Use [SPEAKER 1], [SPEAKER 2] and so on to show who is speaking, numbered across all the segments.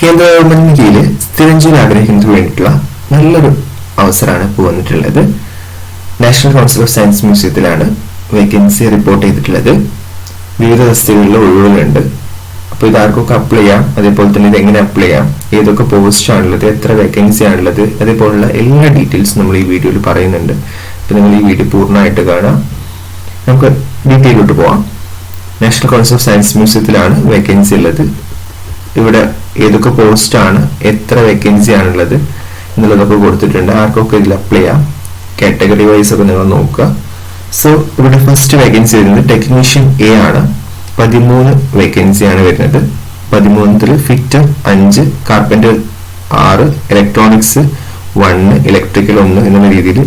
[SPEAKER 1] കേന്ദ്ര ഗവൺമെന്റിന് കീഴിൽ സ്ഥിരം ജോലി ആഗ്രഹിക്കുന്നതിന് വേണ്ടിയിട്ടുള്ള നല്ലൊരു അവസരമാണ് ഇപ്പോൾ വന്നിട്ടുള്ളത്. നാഷണൽ കൗൺസിൽ ഓഫ് സയൻസ് മ്യൂസിയത്തിലാണ് വേക്കൻസി റിപ്പോർട്ട് ചെയ്തിട്ടുള്ളത്. വിവിധ തസ്തികളിൽ ഒഴിവുകളുണ്ട്. അപ്പോൾ ഇത് ആർക്കൊക്കെ അപ്ലൈ ചെയ്യാം? അതേപോലെ തന്നെ ഇത് എങ്ങനെ അപ്ലൈ ചെയ്യാം? ഏതൊക്കെ പോസ്റ്റ് ആണുള്ളത്? എത്ര വേക്കൻസി ആണുള്ളത്? അതേപോലുള്ള എല്ലാ ഡീറ്റെയിൽസും നമ്മൾ ഈ വീഡിയോയിൽ പറയുന്നുണ്ട്. അപ്പോൾ നിങ്ങൾ ഈ വീഡിയോ പൂർണമായിട്ട് കാണാം നമുക്ക് ഡീറ്റെയിലോട്ട് പോവാം. നാഷണൽ കൗൺസിൽ ഓഫ് സയൻസ് മ്യൂസിയത്തിലാണ് വേക്കൻസി ഉള്ളത്. ഇവിടെ ഏതൊക്കെ പോസ്റ്റ് ആണ് എത്ര വേക്കൻസി ആണുള്ളത് എന്നുള്ളതൊക്കെ കൊടുത്തിട്ടുണ്ട്. ആർക്കൊക്കെ ഇതിൽ അപ്ലൈ ചെയ്യാം? കാറ്റഗറി വൈസ് ഒക്കെ നിങ്ങൾ നോക്കുക. സോ ഇവിടെ ഫസ്റ്റ് വേക്കൻസി വരുന്നത് ടെക്നീഷ്യൻ എ ആണ്. പതിമൂന്ന് വേക്കൻസി ആണ് വരുന്നത്. പതിമൂന്നിൽ ഫിറ്റർ അഞ്ച് കാർപ്പന്റർ ആറ് ഇലക്ട്രോണിക്സ് വണ്ണ് ഇലക്ട്രിക്കൽ ഒന്ന് എന്നുള്ള രീതിയിൽ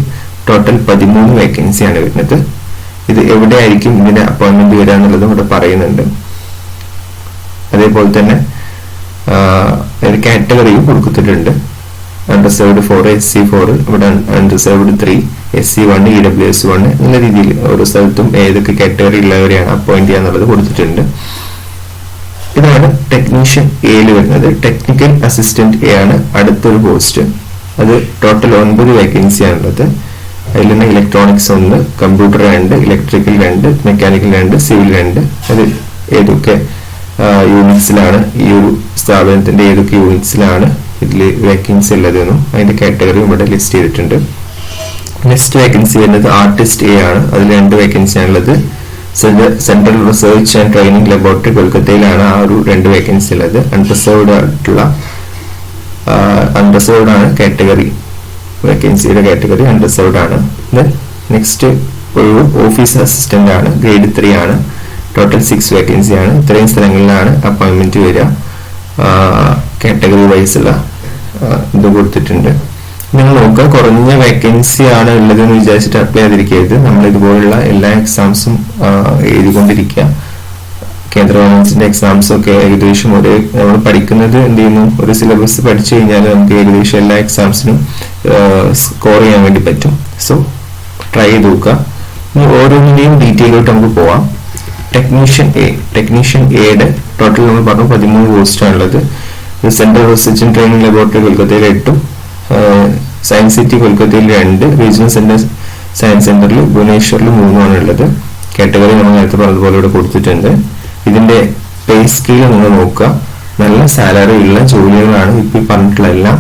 [SPEAKER 1] ടോട്ടൽ പതിമൂന്ന് വേക്കൻസി ആണ് വരുന്നത്. ഇത് എവിടെയായിരിക്കും ഇതിന്റെ അപ്പോയിന്റ്മെന്റ് വരിക എന്നുള്ളത് ഇവിടെ പറയുന്നുണ്ട്. അതേപോലെ തന്നെ ഒരു കാറ്റഗറിയും കൊടുത്തിട്ടുണ്ട്. Unreserved four S C four ഇവിടെ unreserved three S C one E W S one എന്ന രീതിയിൽ ഓരോ സ്ഥലത്തും ഏതൊക്കെ കാറ്റഗറി ഉള്ളവരെയാണ് അപ്പോയിന്റ് ചെയ്യാന്നുള്ളത് കൊടുത്തിട്ടുണ്ട്. ഇതാണ് ടെക്നീഷ്യൻ എയിൽ വരുന്നത്. ടെക്നിക്കൽ അസിസ്റ്റന്റ് എ ആണ് അടുത്തൊരു പോസ്റ്റ് അത് ടോട്ടൽ ഒൻപത് വേക്കൻസി ആണുള്ളത്. അതിൽ തന്നെ ഇലക്ട്രോണിക്സ് ഒന്ന് കമ്പ്യൂട്ടർ രണ്ട് ഇലക്ട്രിക്കൽ രണ്ട് മെക്കാനിക്കൽ രണ്ട് സിവിൽ രണ്ട് അത് ഏതൊക്കെ യൂണിറ്റ്സിലാണ് ഈ ഒരു സ്ഥാപനത്തിന്റെ ഏതൊക്കെ യൂണിറ്റ്സിലാണ് ഇതിൽ വേക്കൻസി ഉള്ളതെന്നും അതിന്റെ കാറ്റഗറി ഇവിടെ ലിസ്റ്റ് ചെയ്തിട്ടുണ്ട്. നെക്സ്റ്റ് വേക്കൻസി വരുന്നത് ആർട്ടിസ്റ്റ് എ ആണ്. അതിൽ രണ്ട് വേക്കൻസി ആണുള്ളത് central research and training laboratory കൊൽക്കത്തയിലാണ് ആ ഒരു രണ്ട് വേക്കൻസി ഉള്ളത്. അൺറിസർവ്ഡ് ആയിട്ടുള്ള അൺറിസർവ്ഡ് ആണ് കാറ്റഗറി വേക്കൻസിയുടെ കാറ്റഗറി അൺറിസർവ്ഡ് ആണ്. നെക്സ്റ്റ് ഒരു ഓഫീസ് അസിസ്റ്റന്റ് ആണ്. ഗ്രേഡ് ത്രീ ആണ്. ടോട്ടൽ സിക്സ് വേക്കൻസി ആണ്. ഇത്രയും സ്ഥലങ്ങളിലാണ് അപ്പോയിന്റ്മെന്റ് വരിക. കാറ്റഗറി വൈസ് ഉള്ള ഇത് കൊടുത്തിട്ടുണ്ട്. നിങ്ങൾ നോക്കുക കുറഞ്ഞ വേക്കൻസി ആണ് ഉള്ളതെന്ന് വിചാരിച്ചിട്ട് അപ്ലൈ ചെയ്തിരിക്കരുത്. നമ്മൾ ഇതുപോലുള്ള എല്ലാ എക്സാംസും എഴുതിക്കൊണ്ടിരിക്കുക. കേന്ദ്ര ഗവൺമെന്റിന്റെ എക്സാംസ് ഒക്കെ ഏകദേശം ഒരു നമ്മൾ പഠിക്കുന്നത് എന്ത് ചെയ്യുന്നു? ഒരു സിലബസ് പഠിച്ചു കഴിഞ്ഞാൽ നമുക്ക് ഏകദേശം എല്ലാ എക്സാംസിനും സ്കോർ ചെയ്യാൻ വേണ്ടി പറ്റും. സോ ട്രൈ ചെയ്ത് നോക്കുക. ഇനി ഓരോന്നിന്റെയും ഡീറ്റെയിലോട്ട് നമുക്ക് പോവാം. ടെക്നീഷ്യൻ എ ടെക്നീഷ്യൻ എയുടെ ടോട്ടൽ നമ്മൾ പറഞ്ഞു പതിമൂന്ന് പോസ്റ്റാണ് ഉള്ളത് central research and training laboratory കൊൽക്കത്തയിൽ എട്ടും സയൻസ് സിറ്റി കൊൽക്കത്തയിൽ രണ്ട് റീജിയണൽ സെന്റർ സയൻസ് സെന്ററിൽ ഭുവനേശ്വറിൽ മൂന്നുമാണ് ഉള്ളത് കാറ്റഗറി നമ്മൾ നേരത്തെ പറഞ്ഞതുപോലെ ഇവിടെ കൊടുത്തിട്ടുണ്ട്. ഇതിന്റെ പേ സ്കെയിൽ നിങ്ങൾ നോക്കുക. നല്ല സാലറി ഉള്ള ജോലികളാണ് ഇപ്പൊ പറഞ്ഞിട്ടുള്ള എല്ലാം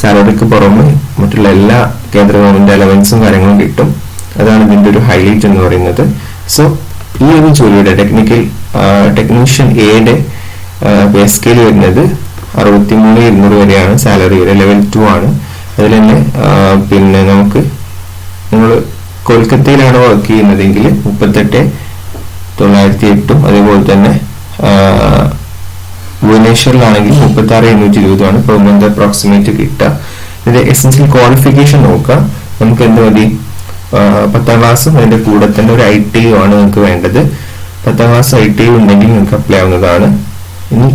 [SPEAKER 1] സാലറിക്ക് പുറമെ മറ്റുള്ള എല്ലാ കേന്ദ്ര ഗവൺമെന്റ് അലവൻസും കാര്യങ്ങളും കിട്ടും. അതാണ് ഇതിന്റെ ഒരു ഹൈലൈറ്റ് എന്ന് പറയുന്നത്. സോ ഈ ഒരു ജോലിയുടെ ടെക്നിക്കൽ ടെക്നീഷ്യൻ എയുടെ പേ സ്കെയിൽ വരുന്നത് അറുപത്തിമൂന്ന് ഇരുന്നൂറ് വരെയാണ് സാലറി വരെ ലെവൽ ടു ആണ്. അതിൽ തന്നെ പിന്നെ നമുക്ക് നിങ്ങൾ കൊൽക്കത്തയിലാണ് വർക്ക് ചെയ്യുന്നതെങ്കിൽ മുപ്പത്തെട്ട് തൊള്ളായിരത്തി എട്ടും അതേപോലെ തന്നെ ഭുവനേശ്വറിലാണെങ്കിൽ മുപ്പത്തി ആറ് എണ്ണൂറ്റി ഇരുപതുമാണ്. പെർമനന്റ് അപ്രോക്സിമേറ്റ് കിട്ടുക? ഇതിന്റെ എസെൻഷ്യൽ ക്വാളിഫിക്കേഷൻ നോക്കുക. നമുക്ക് എന്ത് മതി പത്താം ക്ലാസ്സും അതിന്റെ കൂടെ തന്നെ ഒരു ഐ ടി ആണ് നിങ്ങൾക്ക് വേണ്ടത്. പത്താം ക്ലാസ് ഐ ടി ഉണ്ടെങ്കിൽ നിങ്ങൾക്ക് അപ്ലൈ ആവുന്നതാണ്. ഇനി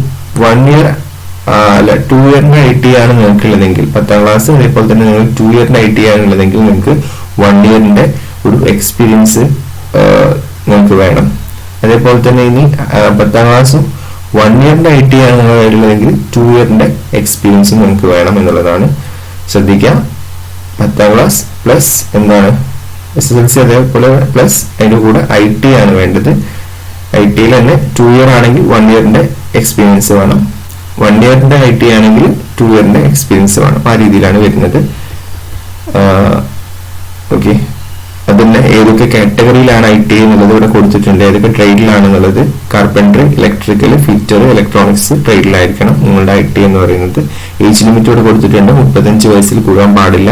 [SPEAKER 1] വൺ ഇയർ അല്ല ടു ഇയറിന്റെ ഐ ടി ആണ് നിങ്ങൾക്കുള്ളതെങ്കിൽ പത്താം ക്ലാസ് അതേപോലെ തന്നെ നിങ്ങൾ ടു ഇയറിന്റെ ഐ ടി ആണ് ഉള്ളതെങ്കിൽ നിങ്ങൾക്ക് വൺ ഇയറിന്റെ ഒരു എക്സ്പീരിയൻസ് നിങ്ങൾക്ക് വേണം. അതേപോലെ തന്നെ ഇനി പത്താം ക്ലാസ്സും വൺ ഇയറിന്റെ ഐ ടി ആണ് നിങ്ങൾ ഉള്ളതെങ്കിൽ ടു ഇയറിന്റെ എക്സ്പീരിയൻസും നിങ്ങൾക്ക് വേണം എന്നുള്ളതാണ്. ശ്രദ്ധിക്കാം. പത്താം ക്ലാസ് പ്ലസ് എന്താണ്? എസ് എൽ സി അതേപോലെ പ്ലസ് അതിന്റെ കൂടെ ഐ ടി ആണ് വേണ്ടത്. ഐ ടിയിൽ തന്നെ ടു ഇയർ ആണെങ്കിൽ വൺ ഇയറിന്റെ എക്സ്പീരിയൻസ് വേണം. വൺ ഇയറിന്റെ ഐ ടി ആണെങ്കിൽ ടു ഇയറിന്റെ എക്സ്പീരിയൻസ് വേണം. ആ രീതിയിലാണ് വരുന്നത്. ഓക്കെ അതിന് ഏതൊക്കെ കാറ്റഗറിയിലാണ് ഐ ടി എന്നുള്ളത് ഇവിടെ കൊടുത്തിട്ടുണ്ട്. ഏതൊക്കെ ട്രേഡിലാണെന്നുള്ളത് കാർപ്പൻട്രി ഇലക്ട്രിക്കൽ ഫിറ്റർ ഇലക്ട്രോണിക്സ് ട്രേഡിലായിരിക്കണം നിങ്ങളുടെ ഐ ടി എന്ന് പറയുന്നത്. ഏജ് ലിമിറ്റ് ഇവിടെ കൊടുത്തിട്ടുണ്ട്. മുപ്പത്തഞ്ച് വയസ്സിൽ കൂടാൻ പാടില്ല.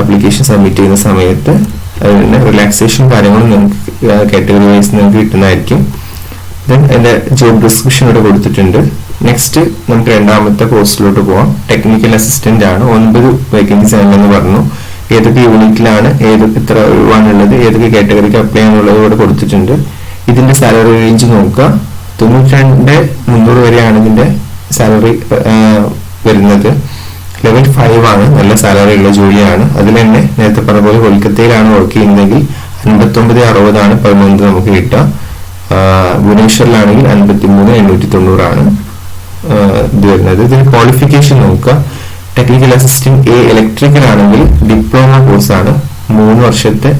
[SPEAKER 1] അപ്ലിക്കേഷൻ സബ്മിറ്റ് ചെയ്യുന്ന സമയത്ത് അതിന് റിലാക്സേഷൻ കാര്യങ്ങളും നിങ്ങൾക്ക് കാറ്റഗറി വൈസ് നിങ്ങൾക്ക് കിട്ടുന്നതായിരിക്കും. ദെൻ എന്റെ ജോബ് ഡിസ്ക്രിപ്ഷൻ ഇവിടെ കൊടുത്തിട്ടുണ്ട്. നെക്സ്റ്റ് നമുക്ക് രണ്ടാമത്തെ പോസ്റ്റിലോട്ട് പോവാം. ടെക്നിക്കൽ അസിസ്റ്റന്റ് ആണ്. ഒൻപത് വേക്കൻസി ആണെന്ന് പറഞ്ഞു. ഏതൊക്കെ യൂണിറ്റിലാണ് ഏതൊക്കെ എത്ര ഒഴിവാണുള്ളത് ഏതൊക്കെ കാറ്റഗറിക്ക് അപ്ലൈ ചെയ്യാനുള്ളത് ഇവിടെ കൊടുത്തിട്ടുണ്ട്. ഇതിന്റെ സാലറി റേഞ്ച് നോക്കുക. തൊണ്ണൂറ്റി രണ്ട് മുന്നൂറ് വരെയാണ് ഇതിന്റെ സാലറി വരുന്നത്. ലെവൽ ഫൈവ് ആണ്. നല്ല സാലറി ഉള്ള ജോലിയാണ്. അതിൽ തന്നെ നേരത്തെ പറഞ്ഞ പോലെ കൊൽക്കത്തയിലാണ് വർക്ക് ചെയ്യുന്നതെങ്കിൽ അൻപത്തൊമ്പത് അറുപതാണ് മന്ത് നമുക്ക് കിട്ടുക. ഭുവനേശ്വറിലാണെങ്കിൽ അൻപത്തി മൂന്ന് എണ്ണൂറ്റി തൊണ്ണൂറാണ് ഇത് വരുന്നത്. ഇതിന് ക്വാളിഫിക്കേഷൻ നോക്കുക. ടെക്നിക്കൽ അസിസ്റ്റന്റ് എ ഇലക്ട്രിക്കൽ ആണെങ്കിൽ ഡിപ്ലോമ കോഴ്സാണ് മൂന്ന് വർഷത്തെ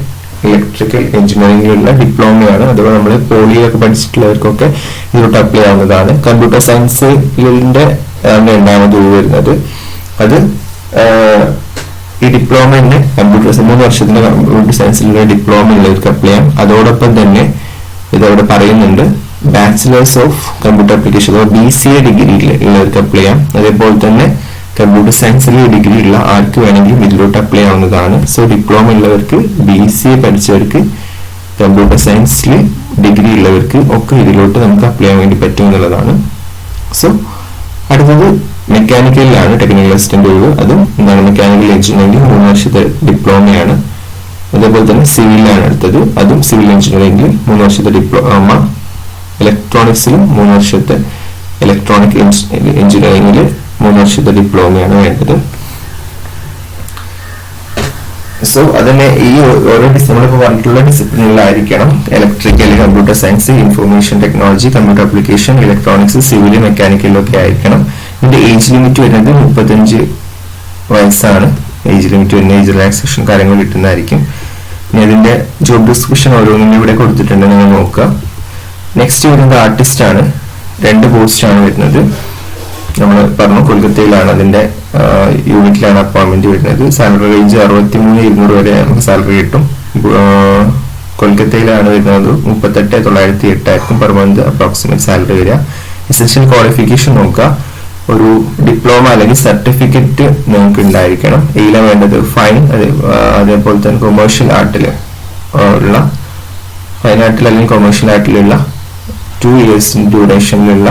[SPEAKER 1] ഇലക്ട്രിക്കൽ എഞ്ചിനീയറിംഗിലുള്ള ഡിപ്ലോമയാണ് അതുപോലെ നമ്മൾ പോളിയൊക്കെ പഠിച്ചിട്ടുള്ളവർക്കൊക്കെ ഇതിലോട്ട് അപ്ലൈ ആവുന്നതാണ്. കമ്പ്യൂട്ടർ സയൻസിന്റെ രണ്ടാമത് വരുന്നത്. അത് ഈ ഡിപ്ലോമ തന്നെ കമ്പ്യൂട്ടർ മൂന്ന് വർഷത്തിന്റെ കമ്പ്യൂട്ടർ സയൻസിലുള്ള ഡിപ്ലോമ ഉള്ളവർക്ക് അപ്ലൈ ചെയ്യാം. അതോടൊപ്പം തന്നെ ഇതവിടെ പറയുന്നുണ്ട് ബാച്ചിലേഴ്സ് ഓഫ് കമ്പ്യൂട്ടർ അപ്ലിക്കേഷൻ അഥവാ ബി സി എ ഡിഗ്രിയിൽ ഉള്ളവർക്ക് അപ്ലൈ ചെയ്യാം. അതേപോലെ തന്നെ കമ്പ്യൂട്ടർ സയൻസിലെ ഡിഗ്രി ഉള്ള ആർക്ക് വേണമെങ്കിലും ഇതിലോട്ട് അപ്ലൈ ആവുന്നതാണ് സോ ഡിപ്ലോമ ഉള്ളവർക്ക് ബി സി എ പഠിച്ചവർക്ക് കമ്പ്യൂട്ടർ സയൻസിൽ ഡിഗ്രി ഉള്ളവർക്ക് ഒക്കെ ഇതിലോട്ട് നമുക്ക് അപ്ലൈ ചെയ്യാൻ വേണ്ടി പറ്റും എന്നുള്ളതാണ്. സോ അടുത്തത് മെക്കാനിക്കലിലാണ് ടെക്നിക്കൽ അസിസ്റ്റന്റ് ഒഴിവ്. അതും എന്താണ് മെക്കാനിക്കൽ എഞ്ചിനീയറിംഗ് മൂന്ന് വർഷത്തെ ഡിപ്ലോമയാണ് അതേപോലെ തന്നെ സിവിലാണ് അടുത്തത്. അതും സിവിൽ എഞ്ചിനീയറിംഗിൽ മൂന്ന് വർഷത്തെ ഡിപ്ലോമ ഇലക്ട്രോണിക്സിലും മൂന്ന് വർഷത്തെ ഇലക്ട്രോണിക് എഞ്ചിനീയറിംഗിൽ മൂന്ന് വർഷത്തെ ഡിപ്ലോമയാണ് വേണ്ടത്. സോ അതിനെ ഈ ഓരോ നമ്മളിപ്പോൾ പറഞ്ഞിട്ടുള്ള ഡിസിപ്ലിനിലായിരിക്കണം electrical computer science information technology computer application electronics civil മെക്കാനിക്കലൊക്കെ ആയിരിക്കണം. ഇതിന്റെ ഏജ് ലിമിറ്റ് വരുന്നത് മുപ്പത്തഞ്ച് വയസ്സാണ്. ഏജ് ലിമിറ്റ് വരുന്ന ഏജ് റിലാക്സേഷൻ കാര്യങ്ങൾ കിട്ടുന്നതായിരിക്കും. പിന്നെ അതിന്റെ ജോബ് ഡിസ്ക്രിപ്ഷൻ ഓരോന്നും ഇവിടെ കൊടുത്തിട്ടുണ്ട് നിങ്ങൾ നോക്കുക നെക്സ്റ്റ് വരുന്നത് ആർട്ടിസ്റ്റ് ആണ്. രണ്ട് പോസ്റ്റ് ആണ് വരുന്നത്. നമ്മൾ പറഞ്ഞു കൊൽക്കത്തയിലാണ് അതിന്റെ യൂണിറ്റിലാണ് അപ്പോയിന്റ്മെന്റ് വരുന്നത്. സാലറി റേഞ്ച് അറുപത്തി മൂന്ന് ഇരുന്നൂറ് വരെ നമുക്ക് സാലറി കിട്ടും. കൊൽക്കത്തയിലാണ് വരുന്നത് മുപ്പത്തെട്ട് തൊള്ളായിരത്തി എട്ടായിരിക്കും പെർ മന്ത് അപ്രോക്സിമേറ്റ് സാലറി വരിക. എസെൻഷ്യൽ ക്വാളിഫിക്കേഷൻ നോക്കുക. ഒരു ഡിപ്ലോമ അല്ലെങ്കിൽ സർട്ടിഫിക്കറ്റ് നിങ്ങൾക്ക് ഉണ്ടായിരിക്കണം. എയിലാണ് വേണ്ടത് ഫൈൻ അതേപോലെ തന്നെ കൊമേഴ്ഷ്യൽ ആർട്ടിൽ ഉള്ള ഫൈൻ ആർട്ടിൽ അല്ലെങ്കിൽ കൊമേഴ്ഷ്യൽ ആർട്ടിലുള്ള ടു ഇയേഴ്സ് ഡ്യൂറേഷനിലുള്ള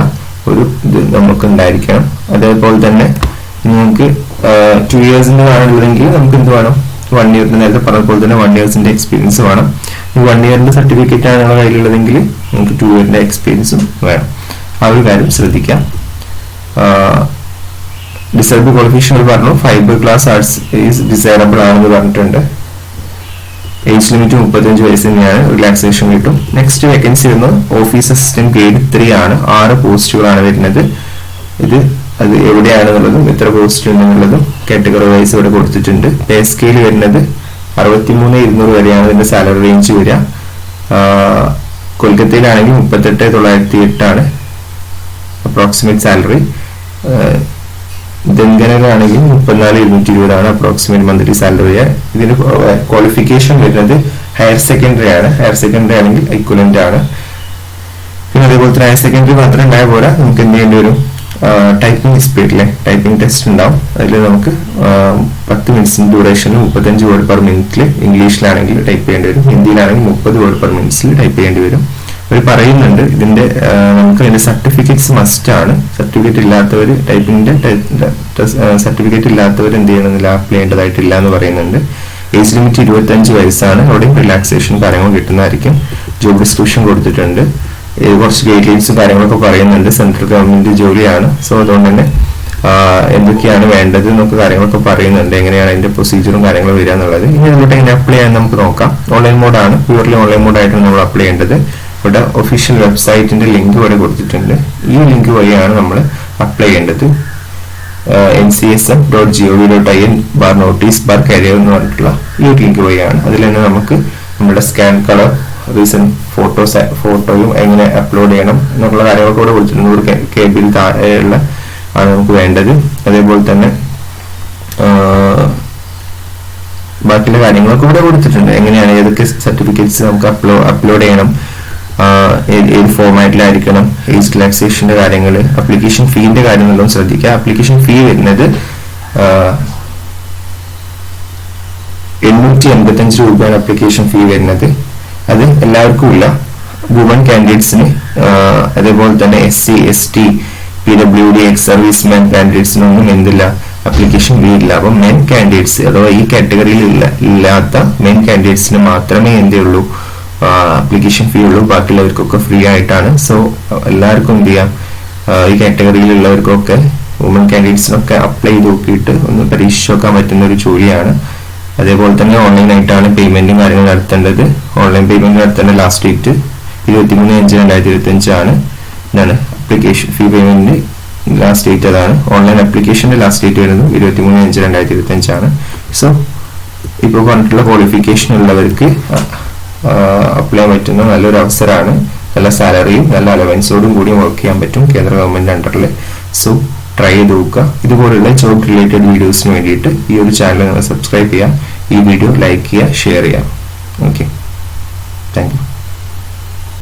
[SPEAKER 1] ഒരു ഇത് നമുക്ക് ഉണ്ടായിരിക്കണം അതേപോലെ തന്നെ നിങ്ങൾക്ക് ടു ഇയേഴ്സിന്റെ വേണമെങ്കിൽ നമുക്ക് എന്ത് വേണം? വൺ ഇയറിന്റെ നേരത്തെ പറഞ്ഞ പോലെ തന്നെ വൺ ഇയേഴ്സിന്റെ എക്സ്പീരിയൻസ് വേണം. വൺ ഇയറിന്റെ സർട്ടിഫിക്കറ്റ് ആണ് നിങ്ങളുടെ കയ്യിലുള്ളതെങ്കിൽ നിങ്ങൾക്ക് ടു ഇയറിന്റെ എക്സ്പീരിയൻസും വേണം. ആ ഒരു കാര്യം ശ്രദ്ധിക്കാം. ഡിസേബിൾ ക്വാളിഫിക്കേഷൻ പറഞ്ഞു. Fiber class arts is desirable ആണെന്ന് പറഞ്ഞിട്ടുണ്ട്. ഏജ് ലിമിറ്റ് മുപ്പത്തഞ്ച് വയസ്സ് തന്നെയാണ്. റിലാക്സേഷൻ കിട്ടും. നെക്സ്റ്റ് വേക്കൻസി വരുന്നത് ഓഫീസ് അസിസ്റ്റന്റ് ഗ്രേഡ് ത്രീ ആണ്. ആറ് പോസ്റ്റുകളാണ് വരുന്നത്. ഇത് അത് എവിടെയാണെന്നുള്ളതും എത്ര പോസ്റ്റ് ഉണ്ടെന്നുള്ളതും കാറ്റഗറി വൈസ് ഇവിടെ കൊടുത്തിട്ടുണ്ട്. പേ സ്കെയിൽ വരുന്നത് അറുപത്തിമൂന്ന് ഇരുന്നൂറ് വരെയാണ് ഇതിന്റെ സാലറി റേഞ്ച് വരിക. കൊൽക്കത്തയിലാണെങ്കിൽ മുപ്പത്തെട്ട് തൊള്ളായിരത്തി എട്ടാണ് അപ്രോക്സിമേറ്റ് സാലറി ദങ്കനയിലാണെങ്കിൽ മുപ്പത്തിനാല് ഇരുന്നൂറ്റി ഇരുപതാണ് അപ്രോക്സിമേറ്റ് മന്ത്ലി സാലറി ഇതിന് ക്വാളിഫിക്കേഷൻ വരുന്നത് ഹയർ സെക്കൻഡറി ആണ്. ഹയർ സെക്കൻഡറി ആണെങ്കിൽ ഇക്വലന്റ് ആണ്. പിന്നെ അതേപോലെ തന്നെ ഹയർ സെക്കൻഡറി മാത്രം ഉണ്ടായ പോലെ നമുക്ക് എന്ത് ചെയ്യേണ്ടി വരും? ടൈപ്പിംഗ് സ്പീഡിലെ ടൈപ്പിംഗ് ടെസ്റ്റ് ഉണ്ടാവും. അതിൽ നമുക്ക് പത്ത് മിനിറ്റ്സിന് ഡ്യൂറേഷനിൽ മുപ്പത്തഞ്ച് വേർഡ് പെർ മിനിറ്റിൽ ഇംഗ്ലീഷിലാണെങ്കിൽ ടൈപ്പ് ചെയ്യേണ്ടി വരും. ഹിന്ദിയിലാണെങ്കിൽ മുപ്പത് വേർഡ് പെർ മിനിറ്റ്സിൽ ടൈപ്പ് ചെയ്യേണ്ടി വരും. അവർ പറയുന്നുണ്ട് ഇതിന്റെ നമുക്ക് അതിന്റെ സർട്ടിഫിക്കറ്റ്സ് മസ്റ്റ് ആണ്. സർട്ടിഫിക്കറ്റ് ഇല്ലാത്തവർ ടൈപ്പിന്റെ സർട്ടിഫിക്കറ്റ് ഇല്ലാത്തവർ എന്ത് ചെയ്യണമെന്നില്ല അപ്ലൈ ചെയ്യേണ്ടതായിട്ടില്ല എന്ന് പറയുന്നുണ്ട്. ഏജ് ലിമിറ്റ് ഇരുപത്തി അഞ്ച് വയസ്സാണ്. അവിടെയും റിലാക്സേഷൻ കാര്യങ്ങൾ കിട്ടുന്നതായിരിക്കും. ജോബ് ഡിസ്ക്രിപ്ഷൻ കൊടുത്തിട്ടുണ്ട്. കുറച്ച് ഗൈഡ് ലൈൻസും കാര്യങ്ങളൊക്കെ പറയുന്നുണ്ട്. സെൻട്രൽ ഗവൺമെന്റ് ജോലിയാണ്. സോ അതുകൊണ്ട് തന്നെ എന്തൊക്കെയാണ് വേണ്ടത് എന്നൊക്കെ കാര്യങ്ങളൊക്കെ പറയുന്നുണ്ട്. എങ്ങനെയാണ് അതിന്റെ പ്രൊസീജിയറും കാര്യങ്ങളും വരിക എന്നുള്ളത്. ഇനി അതിലോട്ട് എങ്ങനെ അപ്ലൈ ചെയ്യാൻ നമുക്ക് നോക്കാം. ഓൺലൈൻ മോഡാണ് പ്യൂർലി ഓൺലൈൻ മോഡായിട്ടാണ് നമ്മൾ അപ്ലൈ ചെയ്യേണ്ടത്. ഇവിടെ ഒഫീഷ്യൽ വെബ്സൈറ്റിന്റെ ലിങ്ക് ഇവിടെ കൊടുത്തിട്ടുണ്ട്. ഈ ലിങ്ക് വഴിയാണ് നമ്മൾ അപ്ലൈ ചെയ്യേണ്ടത്. N C S F dot G O V dot I N bar notice bar career എന്ന് പറഞ്ഞിട്ടുള്ള ഈ ഒരു ലിങ്ക് വഴിയാണ്. അതിൽ തന്നെ നമുക്ക് നമ്മുടെ സ്കാൻ കളർ റീസെന്റ് ഫോട്ടോസ് ഫോട്ടോയും എങ്ങനെ അപ്ലോഡ് ചെയ്യണം എന്നുള്ള കാര്യങ്ങളൊക്കെ ഇവിടെ കൊടുത്തിട്ടുണ്ട്. നൂറ് കെ ബിയിൽ താഴെയുള്ള ആണ് നമുക്ക് വേണ്ടത്. അതേപോലെ തന്നെ ബാക്കിയുള്ള കാര്യങ്ങളൊക്കെ ഇവിടെ കൊടുത്തിട്ടുണ്ട്. എങ്ങനെയാണ് ഏതൊക്കെ സർട്ടിഫിക്കറ്റ്സ് നമുക്ക് അപ്ലോ അപ്ലോഡ് ചെയ്യണം ഏത് ഫോർമാറ്റിലായിരിക്കണം ഏജ് റിലാക്സേഷന്റെ കാര്യങ്ങൾ അപ്ലിക്കേഷൻ ഫീന്റെ കാര്യങ്ങളെല്ലാം ശ്രദ്ധിക്കുക. അപ്ലിക്കേഷൻ ഫീ വരുന്നത് എണ്ണൂറ്റി എൺപത്തഞ്ച് രൂപയാണ് അപ്ലിക്കേഷൻ ഫീ വരുന്നത്. അത് എല്ലാവർക്കും ഇല്ല വുമൺ കാൻഡിഡേറ്റ്സിന് അതേപോലെ തന്നെ S C S T P W D ex serviceman കാൻഡിഡേറ്റ്സിനൊന്നും എന്തില്ല. അപ്ലിക്കേഷൻ ഫീ ഇല്ല. അപ്പം മെൻ കാൻഡിഡേറ്റ്സ് അഥവാ ഈ കാറ്റഗറിയിൽ ഇല്ല ഇല്ലാത്ത മെൻ കാൻഡിഡേറ്റ്സിന് മാത്രമേ എന്തേ ഉള്ളൂ അപ്ലിക്കേഷൻ ഫീ ഉള്ളൂ. ബാക്കിയുള്ളവർക്കൊക്കെ ഫ്രീ ആയിട്ടാണ്. സോ എല്ലാവർക്കും എന്ത് ചെയ്യാം? ഈ കാറ്റഗറിയിലുള്ളവർക്കൊക്കെ വുമൺ കാൻഡിഡേറ്റ്സിനൊക്കെ അപ്ലൈ ചെയ്ത് നോക്കിയിട്ട് ഒന്ന് പരീക്ഷിച്ച് നോക്കാൻ പറ്റുന്ന ഒരു ജോലിയാണ്. അതേപോലെ തന്നെ ഓൺലൈൻ ആയിട്ടാണ് പേയ്മെന്റും കാര്യങ്ങൾ നടത്തേണ്ടത്. ഓൺലൈൻ പേയ്മെന്റ് നടത്തേണ്ട ലാസ്റ്റ് ഡേറ്റ് ഇരുപത്തിമൂന്ന് അഞ്ച് രണ്ടായിരത്തി ഇരുപത്തി അഞ്ചാണ് ഇതാണ് application fee payment last date അതാണ് ഓൺലൈൻ അപ്ലിക്കേഷന്റെ ലാസ്റ്റ് ഡേറ്റ് വരുന്നത് ഇരുപത്തിമൂന്ന് അഞ്ച് രണ്ടായിരത്തി ഇരുപത്തി അഞ്ചാണ് സോ ഇപ്പോൾ പറഞ്ഞിട്ടുള്ള ക്വാളിഫിക്കേഷൻ ഉള്ളവർക്ക് അപ്ലൈ പറ്റുന്ന നല്ലൊരു അവസരമാണ്. നല്ല സാലറിയും നല്ല അലവൻസോടും കൂടി വർക്ക് ചെയ്യാൻ പറ്റും കേന്ദ്ര ഗവൺമെന്റ് അണ്ടറിൽ സോ ട്രൈ ചെയ്ത് നോക്കുക. ഇതുപോലുള്ള ജോബ് റിലേറ്റഡ് വീഡിയോസിന് വേണ്ടിയിട്ട് ഈ ഒരു ചാനൽ നിങ്ങൾ സബ്സ്ക്രൈബ് ചെയ്യുക. ഈ വീഡിയോ ലൈക്ക് ചെയ്യുക ഷെയർ ചെയ്യുക. Okay thank you